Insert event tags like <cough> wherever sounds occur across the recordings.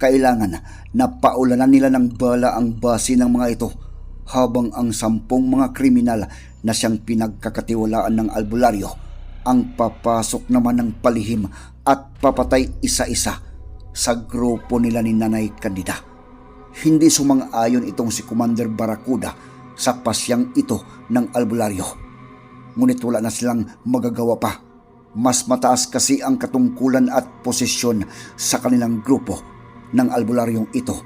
kailangan na paulanan nila ng bala ang base ng mga ito habang ang sampung mga kriminal na siyang pinagkakatiwalaan ng albularyo ang papasok naman ng palihim at papatay isa-isa sa grupo nila ni Nanay Candida. Hindi sumang-ayon itong si Commander Barracuda sa pasyang ito ng albularyo. Ngunit wala na silang magagawa pa. Mas mataas kasi ang katungkulan at posisyon sa kanilang grupo ng albularyong ito.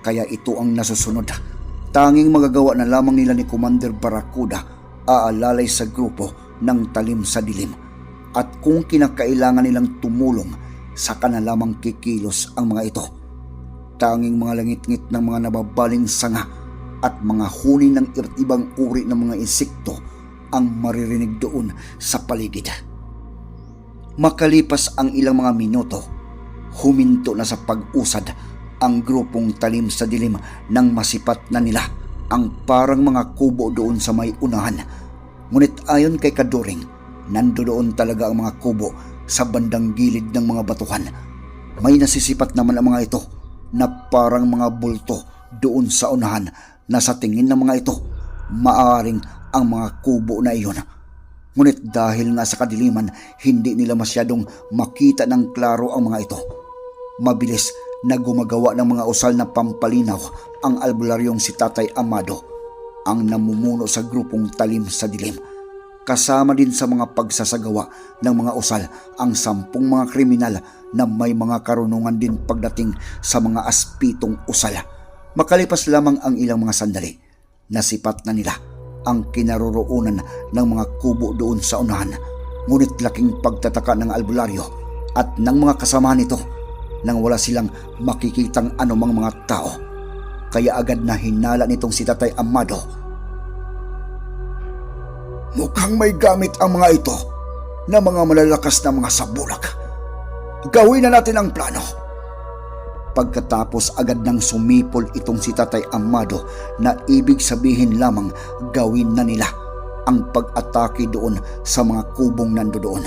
Kaya ito ang nasusunod. Tanging magagawa na lamang nila ni Commander Barracuda aalalay sa grupo ng talim sa dilim. At kung kinakailangan nilang tumulong, saka na lamang kikilos ang mga ito. Tanging mga langit-ngit ng mga nababaling sanga at mga huni ng iba't ibang uri ng mga insekto ang maririnig doon sa paligid. Makalipas ang ilang mga minuto, huminto na sa pag-usad ang grupong talim sa dilim ng masipat na nila ang parang mga kubo doon sa may unahan. Ngunit ayon kay Kaduring, nando doon talaga ang mga kubo sa bandang gilid ng mga batuhan. May nasisipat naman ang mga ito na parang mga bulto doon sa unahan na sa tingin ng mga ito, maaring ang mga kubo na iyon. Ngunit dahil nga sa kadiliman, hindi nila masyadong makita ng klaro ang mga ito. Mabilis na gumagawa ng mga usal na pampalinaw ang albularyong si Tatay Amado, ang namumuno sa grupong talim sa dilim. Kasama din sa mga pagsasagawa ng mga usal ang sampung mga kriminal na may mga karunungan din pagdating sa mga aspitong usal. Makalipas lamang ang ilang mga sandali, nasipat na nila ang kinaroroonan ng mga kubo doon sa unahan. Ngunit laking pagtataka ng albularyo at ng mga kasama nito nang wala silang makikitang anumang mga tao. Kaya agad na hinala nitong si Tatay Amado. Mukhang may gamit ang mga ito na mga malalakas na mga sabulak. Gawin na natin ang plano. Pagkatapos agad nang sumipol itong si Tatay Amado na ibig sabihin lamang gawin na nila ang pag-atake doon sa mga kubong nando doon.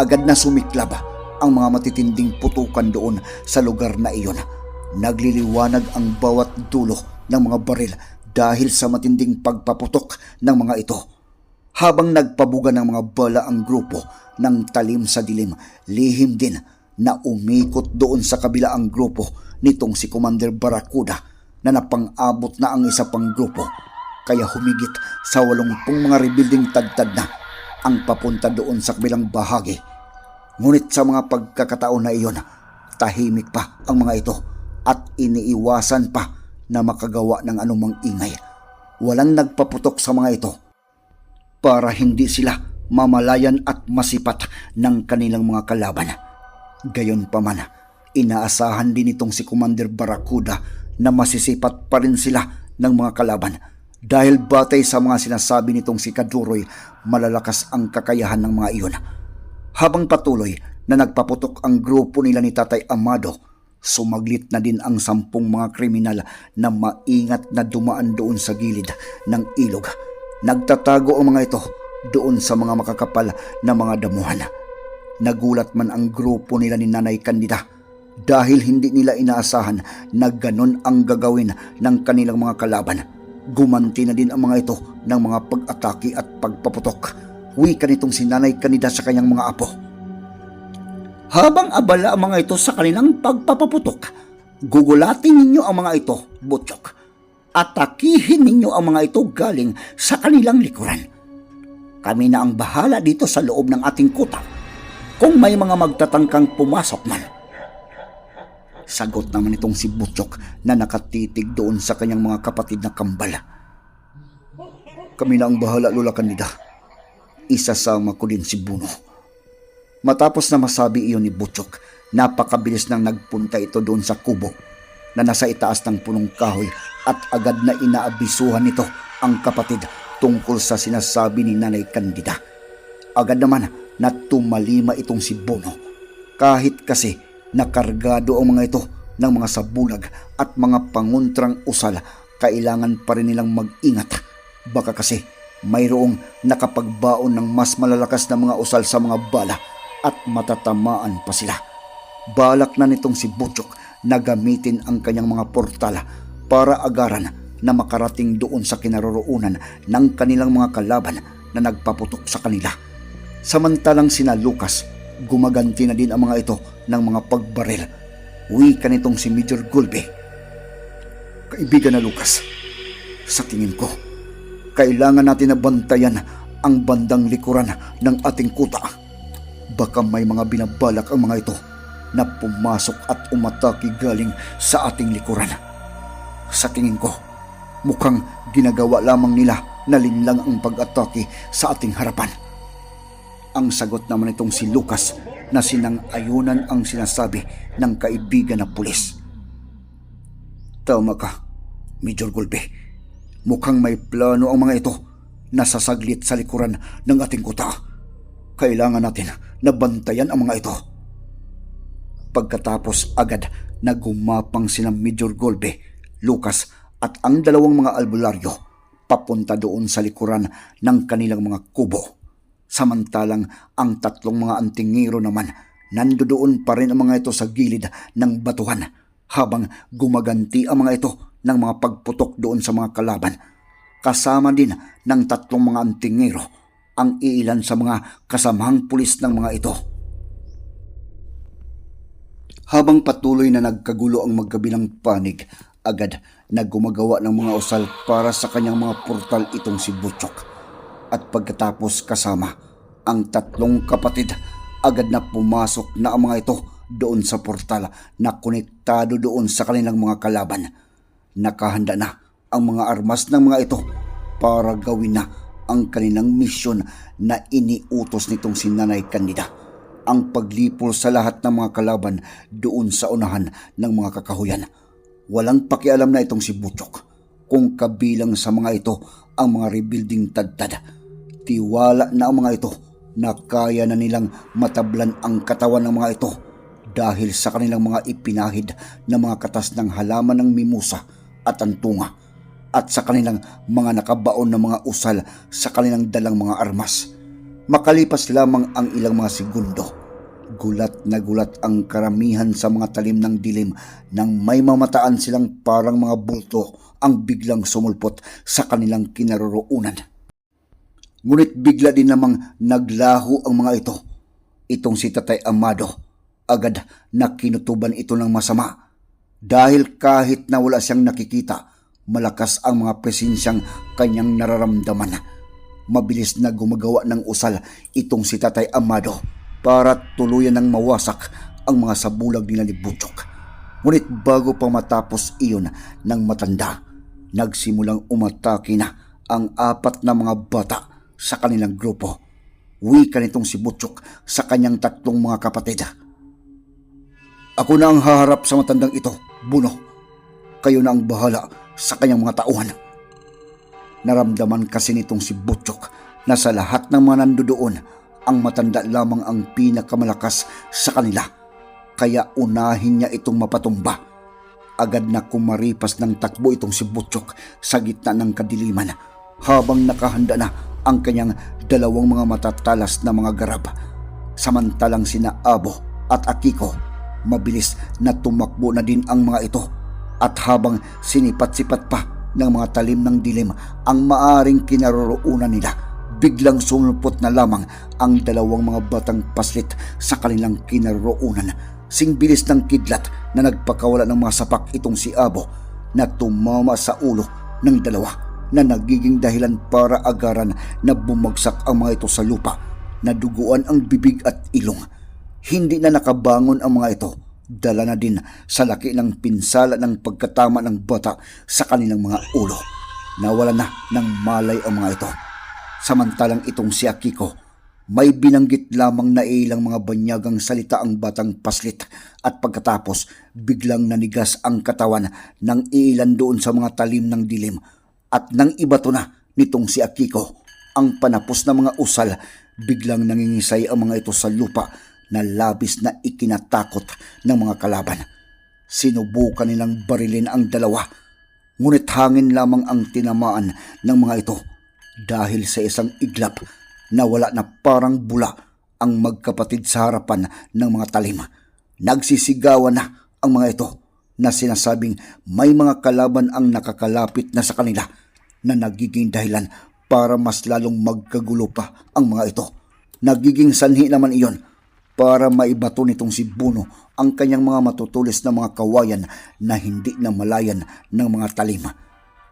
Agad na sumiklab ang mga matitinding putukan doon sa lugar na iyon. Nagliliwanag ang bawat dulo ng mga baril dahil sa matinding pagpaputok ng mga ito. Habang nagpabuga ng mga bala ang grupo ng talim sa dilim, lihim din na umikot doon sa kabila ang grupo nitong si Commander Barracuda na napang-abot na ang isa pang grupo. Kaya humigit sa walumpung mga rebuilding tadtad na ang papunta doon sa kabilang bahagi. Ngunit sa mga pagkakataon na iyon, tahimik pa ang mga ito at iniiwasan pa na makagawa ng anumang ingay. Walang nagpaputok sa mga ito para hindi sila mamalayan at masipat ng kanilang mga kalaban. Gayon pa man, inaasahan din itong si Commander Barracuda na masisipat pa rin sila ng mga kalaban dahil batay sa mga sinasabi nitong si Kaduroy, malalakas ang kakayahan ng mga iyon. Habang patuloy na nagpaputok ang grupo nila ni Tatay Amado, sumaglit na din ang sampung mga kriminal na maingat na dumaan doon sa gilid ng ilog. Nagtatago ang mga ito doon sa mga makakapal na mga damuhan. Nagulat man ang grupo nila ni Nanay Candida dahil hindi nila inaasahan na ganon ang gagawin ng kanilang mga kalaban. Gumanti na din ang mga ito ng mga pag-atake at pagpaputok. Wika nitong si Nanay Candida sa kanyang mga apo. Habang abala ang mga ito sa kanilang pagpapaputok, Gugulatin ninyo ang mga ito, Butchok. Atakihin ninyo ang mga ito galing sa kanilang likuran. Kami na ang bahala dito sa loob ng ating kuta kung may mga magtatangkang pumasok man. Sagot naman itong si Butchok na nakatitig doon sa kanyang mga kapatid na kambal. Kami na ang bahala, Lola Candida. Isasama ko din si Buno. Matapos na masabi iyon ni Butchok, napakabilis nang nagpunta ito doon sa kubo na nasa itaas ng punong kahoy at agad na inaabisuhan nito ang kapatid tungkol sa sinasabi ni Nanay Candida. Agad naman na tumalima itong si Bono. Kahit kasi nakargado ang mga ito ng mga sabulag at mga panguntrang usal, kailangan pa rin nilang mag-ingat. Baka kasi mayroong nakapagbaon ng mas malalakas na mga usal sa mga bala at matatamaan pa sila. Balak na nitong si Butchok na gamitin ang kanyang mga portal para agaran na makarating doon sa kinaroroonan ng kanilang mga kalaban na nagpaputok sa kanila. Samantalang sina Lucas, gumaganti na din ang mga ito ng mga pagbaril. Wika nitong si Major Gulbe. Kaibigan na Lucas, sa tingin ko, kailangan natin na bantayan ang bandang likuran ng ating kuta. Baka may mga binabalak ang mga ito na pumasok at umatake galing sa ating likuran. Sa tingin ko, mukhang ginagawa lamang nila na linlang ang pag-atake sa ating harapan. Ang sagot naman itong si Lucas na sinang-ayunan ang sinasabi ng kaibigan na pulis. Tama ka, Major Gulbe. Mukhang may plano ang mga ito na sasaglit sa likuran ng ating kuta. Kailangan natin na bantayan ang mga ito. Pagkatapos agad na gumapang sina Major Golbe, Lucas at ang dalawang mga albularyo papunta doon sa likuran ng kanilang mga kubo. Samantalang ang tatlong mga antingero naman nandoon pa rin ang mga ito sa gilid ng batuhan habang gumaganti ang mga ito ng mga pagputok doon sa mga kalaban. Kasama din ng tatlong mga antingero ang iilan sa mga kasamahang pulis ng mga ito. Habang patuloy na nagkagulo ang magkabilang panig, agad na gumagawa ng mga usal para sa kanyang mga portal itong si Butchok. At pagkatapos kasama, ang tatlong kapatid agad na pumasok na ang mga ito doon sa portal na konektado doon sa kanilang mga kalaban. Nakahanda na ang mga armas ng mga ito para gawin na ang kanilang misyon na iniutos nitong si Nanay Candida ang paglipol sa lahat ng mga kalaban doon sa unahan ng mga kakahuyan. Walang pakialam na itong si Butchok kung kabilang sa mga ito ang mga rebuilding tadtad. Tiwala na ang mga ito na kaya na nilang matablan ang katawan ng mga ito dahil sa kanilang mga ipinahid na mga katas ng halaman ng mimusa at antunga at sa kanilang mga nakabaon na mga usal sa kanilang dalang mga armas. Makalipas lamang ang ilang mga segundo, gulat na gulat ang karamihan sa mga talim ng dilim nang may mamataan silang parang mga bulto ang biglang sumulpot sa kanilang kinaroroonan. Ngunit bigla din namang naglaho ang mga ito. Itong si Tatay Amado, agad na kinutuban ito ng masama. Dahil kahit na wala siyang nakikita, malakas ang mga presensyang kanyang nararamdaman mabilis na gumagawa ng usal itong si Tatay Amado para tuluyan ng mawasak ang mga sabulag ni Butchok. Ngunit bago pa matapos iyon ng matanda, nagsimulang umatake na ang apat na mga bata sa kanilang grupo. Wika nitong si Butchok sa kanyang tatlong mga kapatid. Ako na ang haharap sa matandang ito, Buno. Kayo na ang bahala sa kanyang mga tauhan. Naramdaman kasi nitong si Butchok na sa lahat ng mga nandoon, ang matanda lamang ang pinakamalakas sa kanila. Kaya unahin niya itong mapatumba. Agad na kumaripas ng takbo itong si Butchok sa gitna ng kadiliman habang nakahanda na ang kanyang dalawang mga matatalas na mga garab. Samantalang sina Abo at Akiko, mabilis na tumakbo na din ang mga ito at habang sinipat-sipat pa ng mga talim ng dilim ang maaring kinaroroonan nila. Biglang sumulpot na lamang ang dalawang mga batang paslit sa kanilang kinaroroonan. sing bilis ng kidlat na nagpakawala ng mga sapak itong si Abo na tumama sa ulo ng dalawa na nagiging dahilan para agaran na bumagsak ang mga ito sa lupa na duguan ang bibig at ilong. Hindi na nakabangon ang mga ito. Dala na din sa laki ng pinsala ng pagkatama ng bata sa kanilang mga ulo. Nawala na ng malay ang mga ito. Samantalang itong si Akiko, may binanggit lamang na ilang mga banyagang salita ang batang paslit at pagkatapos biglang nanigas ang katawan ng ilan doon sa mga talim ng dilim at nang ibato na nitong si Akiko ang panapos na mga usal biglang nangingisay ang mga ito sa lupa na labis na ikinatakot ng mga kalaban. Sinubukan nilang barilin ang dalawa ngunit hangin lamang ang tinamaan ng mga ito dahil sa isang iglap na wala na parang bula ang magkapatid sa harapan ng mga talim. Nagsisigawan na ang mga ito na sinasabing may mga kalaban ang nakakalapit na sa kanila na nagiging dahilan para mas lalong magkagulo pa ang mga ito. Nagiging sanhi naman iyon para maibato nitong si Buno ang kanyang mga matutulis na mga kawayan na hindi na malayan ng mga talim.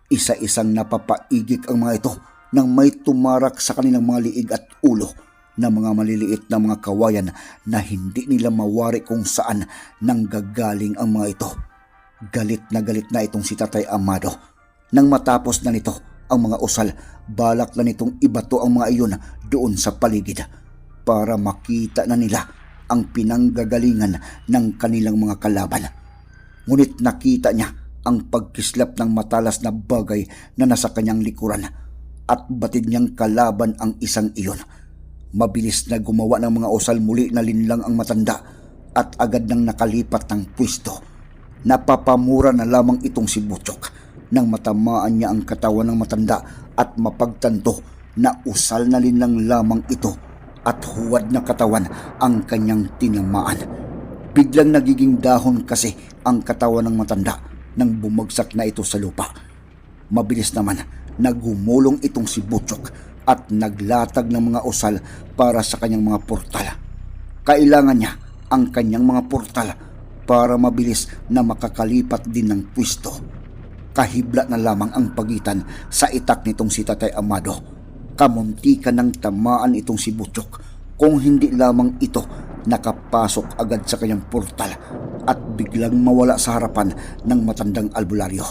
Isa-isang napapaigik ang mga ito nang may tumarak sa kanilang mga liig at ulo na mga maliliit na mga kawayan na hindi nila mawari kung saan nanggagaling ang mga ito. Galit na galit na itong si Tatay Amado. Nang matapos na nito ang mga usal, balak na nitong ibato ang mga iyon doon sa paligid para makita na nila ang pinanggagalingan ng kanilang mga kalaban. Ngunit nakita niya ang pagkislap ng matalas na bagay na nasa kanyang likuran at batid niyang kalaban ang isang iyon. Mabilis na gumawa ng mga usal muli na linlang ang matanda at agad nang nakalipat ng pwesto. Napapamura na lamang itong si Butchok nang matamaan niya ang katawan ng matanda at mapagtanto na usal na linlang lamang ito at huwad na katawan ang kanyang tinamaan. Biglang nagiging dahon kasi ang katawan ng matanda nang bumagsak na ito sa lupa. Mabilis naman nagumulong itong si Butchok at naglatag ng mga usal para sa kanyang mga portal. Kailangan niya ang kanyang mga portal para mabilis na makakalipat din ng pwisto. Kahibla na lamang ang pagitan sa itak nitong si Tatay Amado. Kamuntikan ng tamaan itong si Butchok kung hindi lamang ito nakapasok agad sa kanyang portal at biglang mawala sa harapan ng matandang albularyo.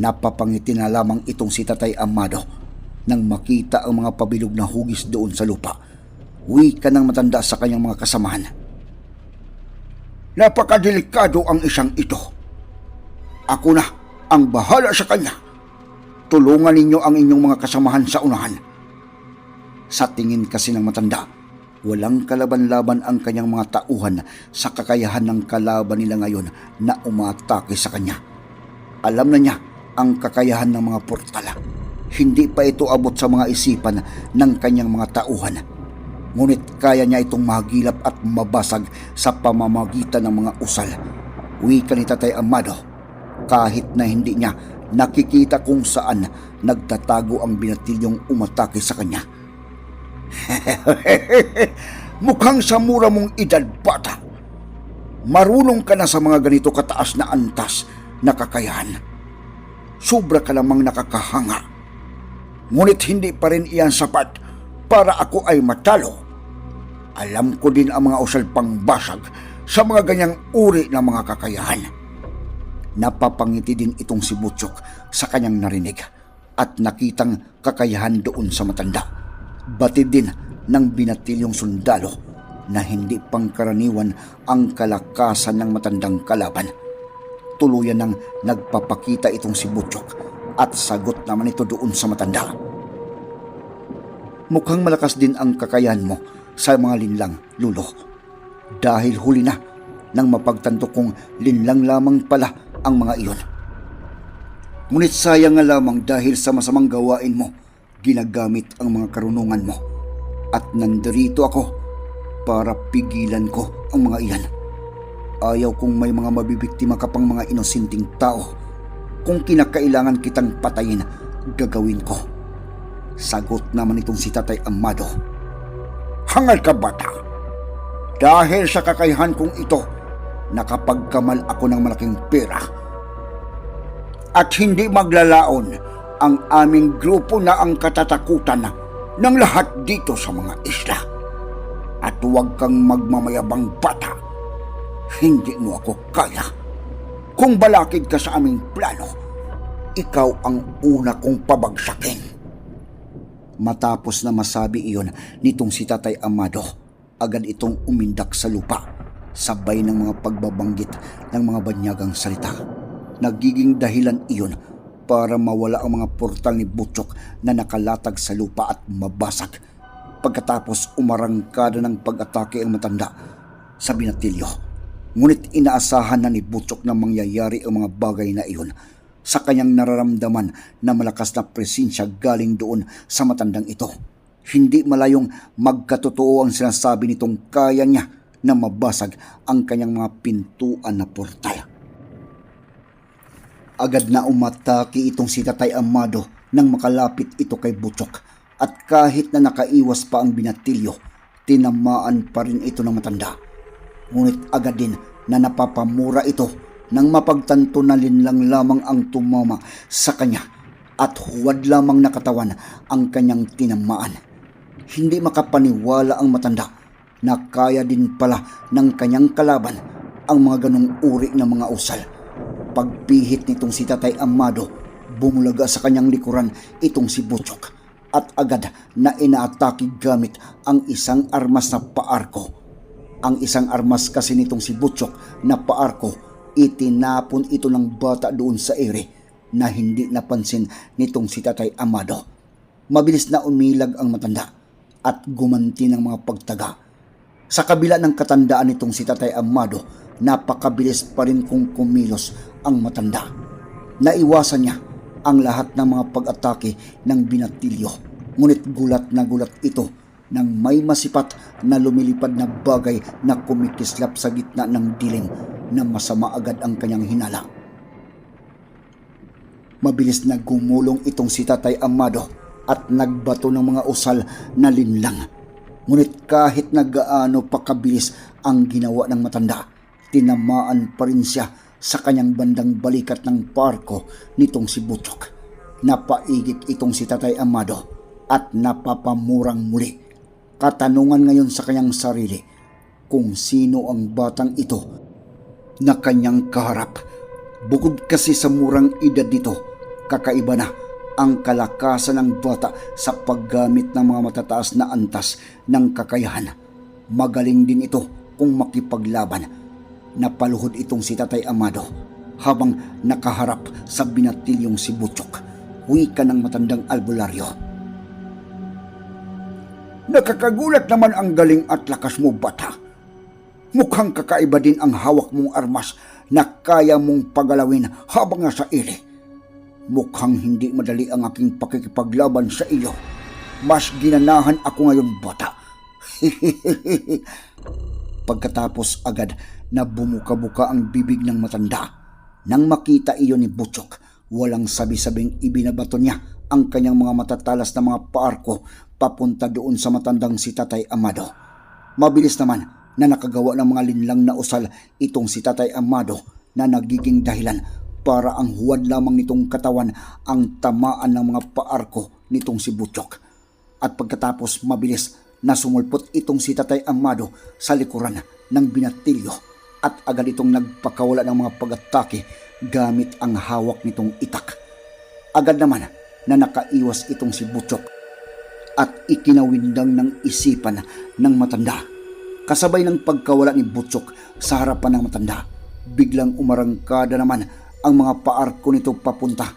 Napapangiti na lamang itong si Tatay Amado nang makita ang mga pabilog na hugis doon sa lupa. Wika ng matanda sa kanyang mga kasamahan. Napakadelikado ang isang ito. Ako na ang bahala sa kanya. Tulungan ninyo ang inyong mga kasamahan sa unahan. Sa tingin kasi ng matanda, walang kalaban-laban ang kanyang mga tauhan sa kakayahan ng kalaban nila ngayon na umatake sa kanya. Alam na niya ang kakayahan ng mga portala. Hindi pa ito abot sa mga isipan ng kanyang mga tauhan. Ngunit kaya niya itong mahagilap at mabasag sa pamamagitan ng mga usal. Wika ni Tatay Amado, kahit na hindi niya nakikita kung saan nagtatago ang binatilyong umatake sa kanya. <laughs> Mukhang sa mura mong edad bata. Marunong ka na sa mga ganito kataas na antas na kakayahan. Sobra ka lamang nakakahanga. Ngunit hindi pa rin iyan sapat para ako ay matalo. Alam ko din ang mga usal pangbasag sa mga ganyang uri ng mga kakayahan. Napapangiti din itong si Butchok sa kanyang narinig at nakitang kakayahan doon sa matanda. Batid din ng binatilyong sundalo na hindi pangkaraniwan ang kalakasan ng matandang kalaban. Tuluyan nang nagpapakita itong si Butchok at sagot naman ito doon sa matanda. Mukhang malakas din ang kakayahan mo sa mga linlang, Lulo. Dahil huli na nang mapagtanto kong linlang lamang pala ang mga iyon. Ngunit sayang nga lamang dahil sa masamang gawain mo, ginagamit ang mga karunungan mo. At nandarito ako para pigilan ko ang mga iyan. Ayaw kong may mga mabibiktima ka pang mga inosinting tao. Kung kinakailangan kitang patayin, gagawin ko. Sagot naman itong si Tatay Amado. Hangal ka bata. Dahil sa kakayahan kong ito, nakapagkamal ako ng malaking pera. At hindi maglalaon ang aming grupo na ang katatakutan ng lahat dito sa mga isla. At huwag kang magmamayabang bata. Hindi mo ako kaya. Kung balakid ka sa aming plano, ikaw ang una kong pabagsakin. Matapos na masabi iyon nitong si Tatay Amado, agad itong umindak sa lupa, sabay ng mga pagbabanggit ng mga banyagang salita. Nagiging dahilan iyon para mawala ang mga portal ni Butchok na nakalatag sa lupa at mabasag. Pagkatapos umarangkada ng pag-atake ang matanda sa binatilyo. Ngunit inaasahan na ni Butchok na mangyayari ang mga bagay na iyon sa kanyang nararamdaman na malakas na presensya galing doon sa matandang ito. Hindi malayong magkatotoo ang sinasabi nitong kaya niya na mabasag ang kanyang mga pintuan na portal. Agad na umatake itong si Tatay Amado nang makalapit ito kay Butchok at kahit na nakaiwas pa ang binatilyo, tinamaan pa rin ito ng matanda. Ngunit agad din na napapamura ito nang mapagtanto na linlang lamang ang tumama sa kanya at huwad lamang nakatawan ang kanyang tinamaan. Hindi makapaniwala ang matanda na kaya din pala ng kanyang kalaban ang mga ganong uri ng mga usal. Pagpihit nitong si Tatay Amado, bumulaga sa kanyang likuran itong si Butchok at agad na inaatake gamit ang isang armas na paarko. Ang isang armas kasi nitong si Butchok na paarko, itinapon ito ng bata doon sa ere na hindi napansin nitong si Tatay Amado. Mabilis na umilag ang matanda at gumanti ng mga pagtaga. Sa kabila ng katandaan nitong si Tatay Amado, napakabilis pa rin kung kumilos ang matanda. Naiwasan niya ang lahat ng mga pag-atake ng binatilyo. Ngunit gulat na gulat ito nang may masipat na lumilipad na bagay na kumikislap sa gitna ng dilim na masama agad ang kanyang hinala. Mabilis na gumulong itong si Tatay Amado at nagbato ng mga usal na linlang. Ngunit kahit na gaano pa kabilis ang ginawa ng matanda, tinamaan pa rin siya sa kanyang bandang balikat ng parko nitong si Butchok. Napaigit itong si Tatay Amado at napapamurang muli. Katanungan ngayon sa kanyang sarili kung sino ang batang ito na kanyang kaharap. Bukod kasi sa murang edad nito, kakaiba na ang kalakasan ng bata sa paggamit ng mga matataas na antas ng kakayahan. Magaling din ito kung makipaglaban. Napaluhod itong si Tatay Amado habang nakaharap sa binatilyong si Butchok. Wika ng matandang albularyo. Nakakagulat naman ang galing at lakas mo, bata. Mukhang kakaiba din ang hawak mong armas na kaya mong pagalawin habang nasa ere. Mukhang hindi madali ang aking pakikipaglaban sa iyo. Mas ginanahan ako ngayon, bata. <laughs> Pagkatapos agad na bumuka-buka ang bibig ng matanda. Nang makita iyon ni Butchok, walang sabi-sabing ibinabato niya ang kanyang mga matatalas na mga paarko papunta doon sa matandang si Tatay Amado. Mabilis naman na nakagawa ng mga linlang na usal itong si Tatay Amado na nagiging dahilan para ang huwad lamang nitong katawan ang tamaan ng mga paarko nitong si Butchok. At pagkatapos mabilis na sumulpot itong si Tatay Amado sa likuran ng binatilyo at agad itong nagpakawala ng mga pag-atake gamit ang hawak nitong itak. Agad naman na nakaiwas itong si Butchok at ikinawindang ng isipan ng matanda. Kasabay ng pagkawala ni Butchok sa harapan ng matanda, biglang umarangkada naman ang mga paarko nito papunta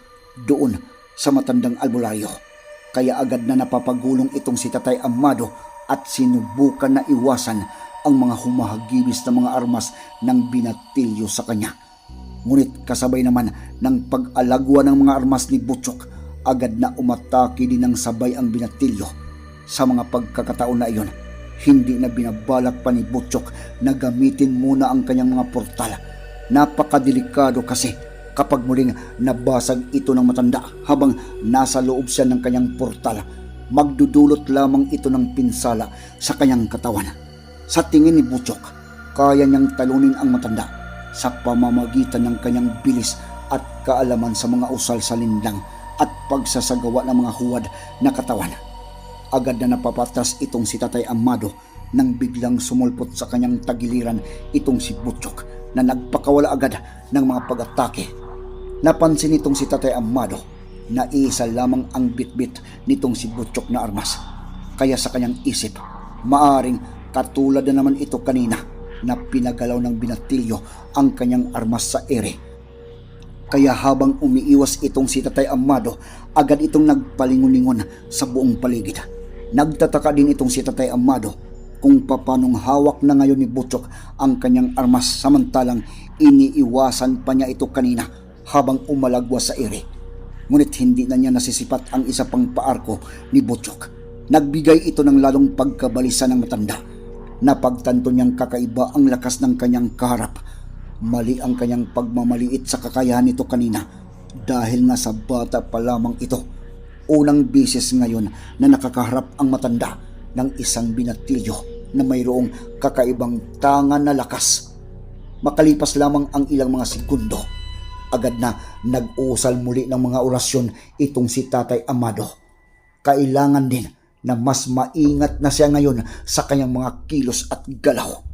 doon sa matandang albularyo. Kaya agad na napapagulong itong si Tatay Amado at sinubukan na iwasan ang mga humahagibis na mga armas ng binatilyo sa kanya. Ngunit kasabay naman ng pag-alagwa ng mga armas ni Butchok, agad na umatake din ng sabay ang binatilyo. Sa mga pagkakataon na iyon, hindi na binabalak pa ni Butchok na gamitin muna ang kanyang mga portal. Napakadelikado kasi kapag muling nabasag ito ng matanda habang nasa loob siya ng kanyang portal, magdudulot lamang ito ng pinsala sa kanyang katawan. Sa tingin ni Butchok, kaya niyang talunin ang matanda sa pamamagitan ng kanyang bilis at kaalaman sa mga usal sa linlang at pagsasagawa ng mga huwad na katawan. Agad na napapatas itong si Tatay Amado nang biglang sumulpot sa kanyang tagiliran itong si Butchok na nagpakawala agad ng mga pag-atake. Napansin itong si Tatay Amado na isa lamang ang bitbit nitong si Butchok na armas. Kaya sa kanyang isip, maaring katulad na naman ito kanina na pinagalaw ng binatilyo ang kanyang armas sa ere. Kaya habang umiiwas itong si Tatay Amado, agad itong nagpalingon-lingon sa buong paligid. Nagtataka din itong si Tatay Amado kung papanong hawak na ngayon ni Butchok ang kanyang armas samantalang iniiwasan pa niya ito kanina habang umalagwas sa ere. Ngunit hindi na niya nasisipat ang isa pang paarko ni Butchok. Nagbigay ito ng lalong pagkabalisa ng matanda. Napagtanto niyang kakaiba ang lakas ng kanyang kaharap. Mali ang kanyang pagmamaliit sa kakayahan nito kanina dahil nga sa bata pa lamang ito. Unang bisis ngayon na nakakaharap ang matanda ng isang binatilyo na mayroong kakaibang tangan na lakas. Makalipas lamang ang ilang mga segundo, agad na nag-usal muli ng mga orasyon itong si Tatay Amado. Kailangan din na mas maingat na siya ngayon sa kanyang mga kilos at galaw.